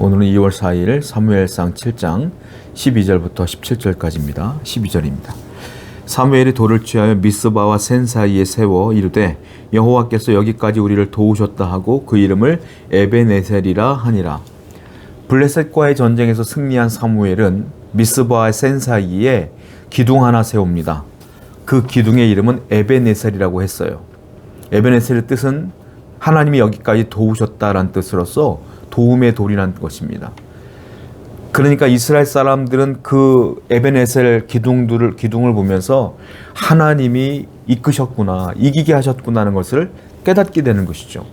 오늘은 2월 4일 사무엘상 7장 12절부터 17절까지입니다. 12절입니다. 사무엘이 돌을 취하여 미스바와 센 사이에 세워 이르되 여호와께서 여기까지 우리를 도우셨다 하고 그 이름을 에베네셀이라 하니라. 블레셋과의 전쟁에서 승리한 사무엘은 미스바와 센 사이에 기둥 하나 세웁니다. 그 기둥의 이름은 에베네셀이라고 했어요. 에베네셀의 뜻은 하나님이 여기까지 도우셨다라는 뜻으로서 도움의 돌이라는 것입니다. 그러니까 이스라엘 사람들은 그 에베네셀 기둥들을 기둥을 보면서 하나님이 이끄셨구나, 이기게 하셨구나는 것을 깨닫게 되는 것이죠.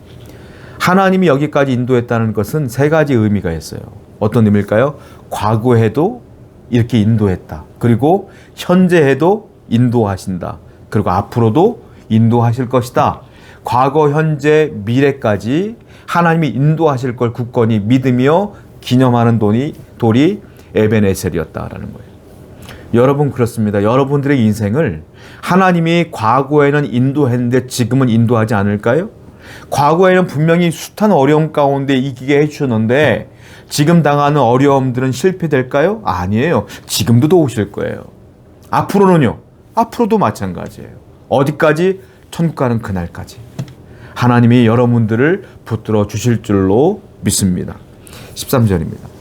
하나님이 여기까지 인도했다는 것은 세 가지 의미가 있어요. 어떤 의미일까요? 과거에도 이렇게 인도했다. 그리고 현재에도 인도하신다. 그리고 앞으로도 인도하실 것이다. 과거, 현재, 미래까지 하나님이 인도하실 걸 굳건히 믿으며 기념하는 돈이 돌이 에베네셀이었다라는 거예요. 여러분 그렇습니다. 여러분들의 인생을 하나님이 과거에는 인도했는데 지금은 인도하지 않을까요? 과거에는 분명히 숱한 어려움 가운데 이기게 해주셨는데 지금 당하는 어려움들은 실패될까요? 아니에요. 지금도 도우실 거예요. 앞으로는요. 앞으로도 마찬가지예요. 어디까지? 천국 가는 그날까지. 하나님이 여러분들을 붙들어 주실 줄로 믿습니다. 13절입니다.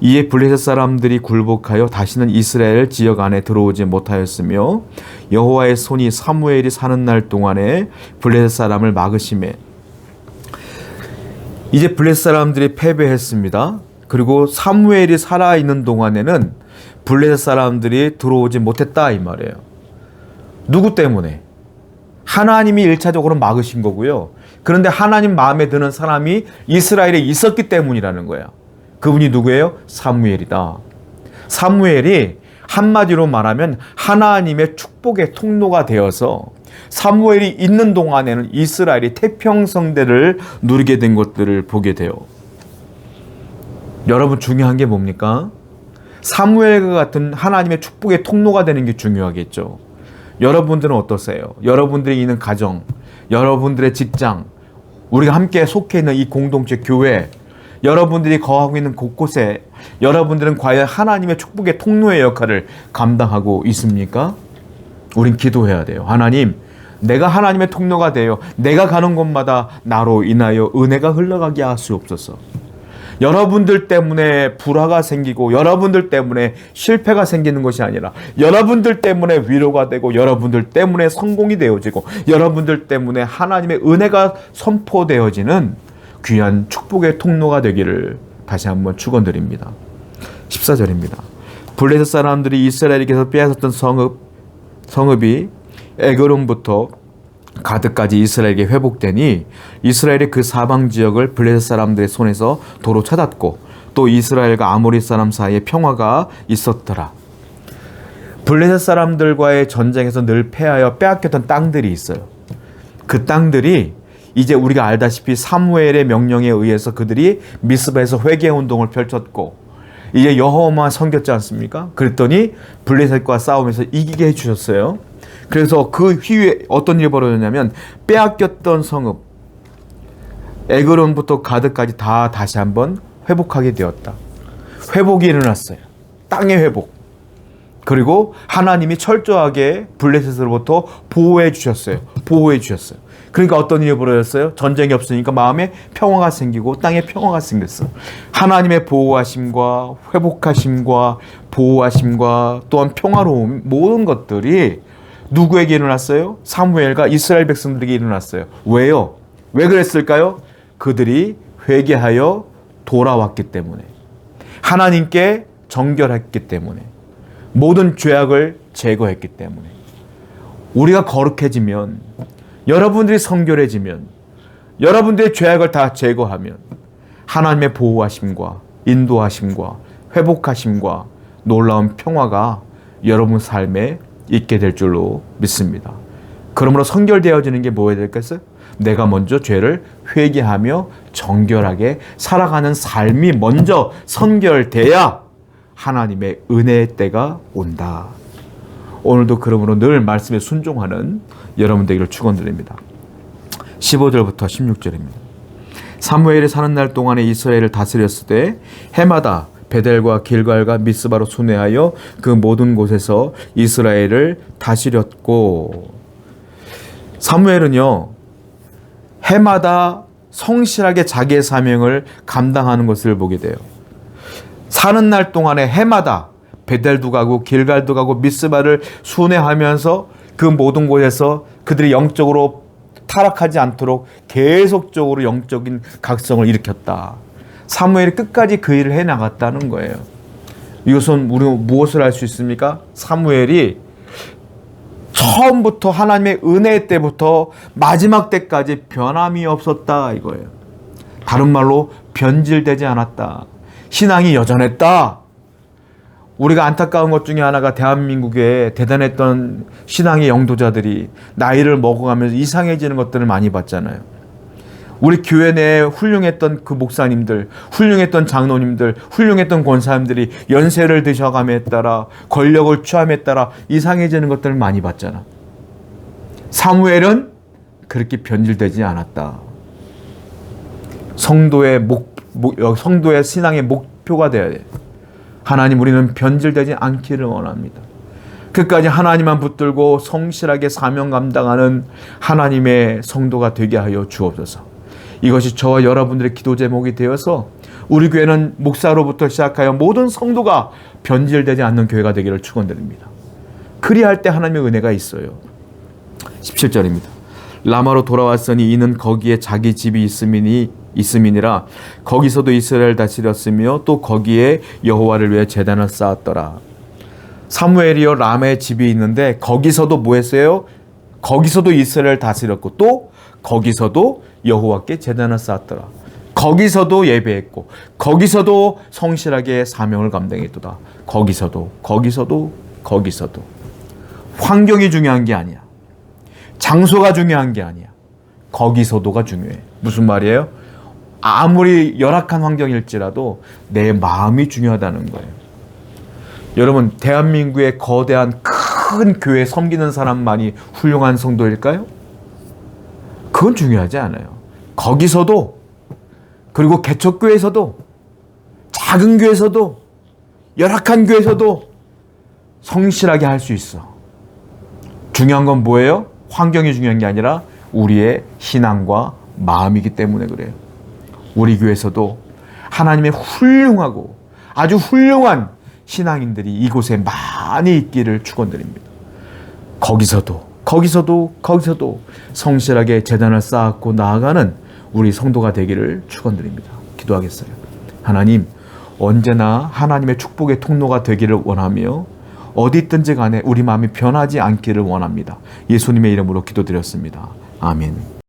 이에 블레셋 사람들이 굴복하여 다시는 이스라엘 지역 안에 들어오지 못하였으며 여호와의 손이 사무엘이 사는 날 동안에 블레셋 사람을 막으심에 이제 블레셋 사람들이 패배했습니다. 그리고 사무엘이 살아 있는 동안에는 블레셋 사람들이 들어오지 못했다 이 말이에요. 누구 때문에? 하나님이 일차적으로 막으신 거고요. 그런데 하나님 마음에 드는 사람이 이스라엘에 있었기 때문이라는 거예요. 그분이 누구예요? 사무엘이다. 사무엘이 한마디로 말하면 하나님의 축복의 통로가 되어서 사무엘이 있는 동안에는 이스라엘이 태평성대를 누리게 된 것들을 보게 돼요. 여러분 중요한 게 뭡니까? 사무엘과 같은 하나님의 축복의 통로가 되는 게 중요하겠죠. 여러분들은 어떠세요? 여러분들이 있는 가정, 여러분들의 직장, 우리가 함께 속해 있는 이 공동체 교회, 여러분들이 거하고 있는 곳곳에 여러분들은 과연 하나님의 축복의 통로의 역할을 감당하고 있습니까? 우린 기도해야 돼요. 하나님, 내가 하나님의 통로가 되어 내가 가는 곳마다 나로 인하여 은혜가 흘러가게 하시옵소서. 여러분들 때문에 불화가 생기고 여러분들 때문에 실패가 생기는 것이 아니라 여러분들 때문에 위로가 되고 여러분들 때문에 성공이 되어지고 여러분들 때문에 하나님의 은혜가 선포되어지는 귀한 축복의 통로가 되기를 다시 한번 축원드립니다. 14절입니다. 블레셋 사람들이 이스라엘에게서 빼앗았던 성읍 성읍이 에그론부터 가드까지 이스라엘에게 회복되니 이스라엘의 그 사방 지역을 블레셋 사람들의 손에서 도로 찾았고 또 이스라엘과 아모리 사람 사이에 평화가 있었더라. 블레셋 사람들과의 전쟁에서 늘 패하여 빼앗겼던 땅들이 있어요. 그 땅들이 이제 우리가 알다시피 사무엘의 명령에 의해서 그들이 미스바에서 회개 운동을 펼쳤고 이제 여호와만 섬겼지 않습니까? 그랬더니 블레셋과 싸우면서 이기게 해주셨어요. 그래서 그 후에 어떤 일이 벌어졌냐면 빼앗겼던 성읍 에그론부터 가드까지 다 다시 한번 회복하게 되었다. 회복이 일어났어요. 땅의 회복. 그리고 하나님이 철저하게 블레셋으로부터 보호해 주셨어요. 보호해 주셨어요. 그러니까 어떤 일이 벌어졌어요? 전쟁이 없으니까 마음에 평화가 생기고 땅에 평화가 생겼어. 하나님의 보호하심과 회복하심과 보호하심과 또한 평화로움 모든 것들이 누구에게 일어났어요? 사무엘과 이스라엘 백성들에게 일어났어요. 왜요? 왜 그랬을까요? 그들이 회개하여 돌아왔기 때문에 하나님께 정결했기 때문에 모든 죄악을 제거했기 때문에 우리가 거룩해지면 여러분들이 성결해지면 여러분들의 죄악을 다 제거하면 하나님의 보호하심과 인도하심과 회복하심과 놀라운 평화가 여러분 삶에 있게 될 줄로 믿습니다. 그러므로 성결되어지는 게 뭐야 될겠어요? 내가 먼저 죄를 회개하며 정결하게 살아가는 삶이 먼저 선결돼야 하나님의 은혜의 때가 온다. 오늘도 그러므로 늘 말씀에 순종하는 여러분 되기를 축원드립니다. 15절부터 16절입니다. 사무엘이 사는 날 동안에 이스라엘을 다스렸을 때 해마다 베델과 길갈과 미스바로 순회하여 그 모든 곳에서 이스라엘을 다스렸고 사무엘은요 해마다 성실하게 자기의 사명을 감당하는 것을 보게 돼요. 사는 날 동안에 해마다 베델도 가고 길갈도 가고 미스바를 순회하면서 그 모든 곳에서 그들이 영적으로 타락하지 않도록 계속적으로 영적인 각성을 일으켰다. 사무엘이 끝까지 그 일을 해 나갔다는 거예요. 이것은 우리 무엇을 알 수 있습니까? 사무엘이 처음부터 하나님의 은혜 때부터 마지막 때까지 변함이 없었다 이거예요. 다른 말로 변질되지 않았다. 신앙이 여전했다. 우리가 안타까운 것 중에 하나가 대한민국에 대단했던 신앙의 영도자들이 나이를 먹어가면서 이상해지는 것들을 많이 봤잖아요. 우리 교회 내에 훌륭했던 그 목사님들, 훌륭했던 장로님들, 훌륭했던 권사님들이 연세를 드셔감에 따라 권력을 취함에 따라 이상해지는 것들을 많이 봤잖아. 사무엘은 그렇게 변질되지 않았다. 성도의 목, 목 성도의 신앙의 목표가 되어야 돼. 하나님 우리는 변질되지 않기를 원합니다. 끝까지 하나님만 붙들고 성실하게 사명 감당하는 하나님의 성도가 되게 하여 주옵소서. 이것이 저와 여러분들의 기도 제목이 되어서 우리 교회는 목사로부터 시작하여 모든 성도가 변질되지 않는 교회가 되기를 축원드립니다. 그리할 때 하나님의 은혜가 있어요. 17절입니다. 라마로 돌아왔으니 이는 거기에 자기 집이 있음이니 있음이니라 거기서도 이스라엘 다스렸으며 또 거기에 여호와를 위해 제단을 쌓았더라. 사무엘이요 라마의 집이 있는데 거기서도 뭐 했어요? 거기서도 이스라엘 다스렸고 또 거기서도 여호와께 제단을 쌓았더라. 거기서도 예배했고 거기서도 성실하게 사명을 감당했도다. 거기서도 거기서도 거기서도 환경이 중요한 게 아니야. 장소가 중요한 게 아니야. 거기서도가 중요해. 무슨 말이에요? 아무리 열악한 환경일지라도 내 마음이 중요하다는 거예요. 여러분, 대한민국의 거대한 큰 교회 섬기는 사람만이 훌륭한 성도일까요? 그건 중요하지 않아요. 거기서도 그리고 개척교회에서도 작은 교회에서도 열악한 교회에서도 성실하게 할 수 있어. 중요한 건 뭐예요? 환경이 중요한 게 아니라 우리의 신앙과 마음이기 때문에 그래요. 우리 교회에서도 하나님의 훌륭하고 아주 훌륭한 신앙인들이 이곳에 많이 있기를 축원드립니다. 거기서도 거기서도 거기서도 성실하게 재단을 쌓고 나아가는 우리 성도가 되기를 축원드립니다. 기도하겠어요. 하나님 언제나 하나님의 축복의 통로가 되기를 원하며 어디 있든지 간에 우리 마음이 변하지 않기를 원합니다. 예수님의 이름으로 기도드렸습니다. 아멘.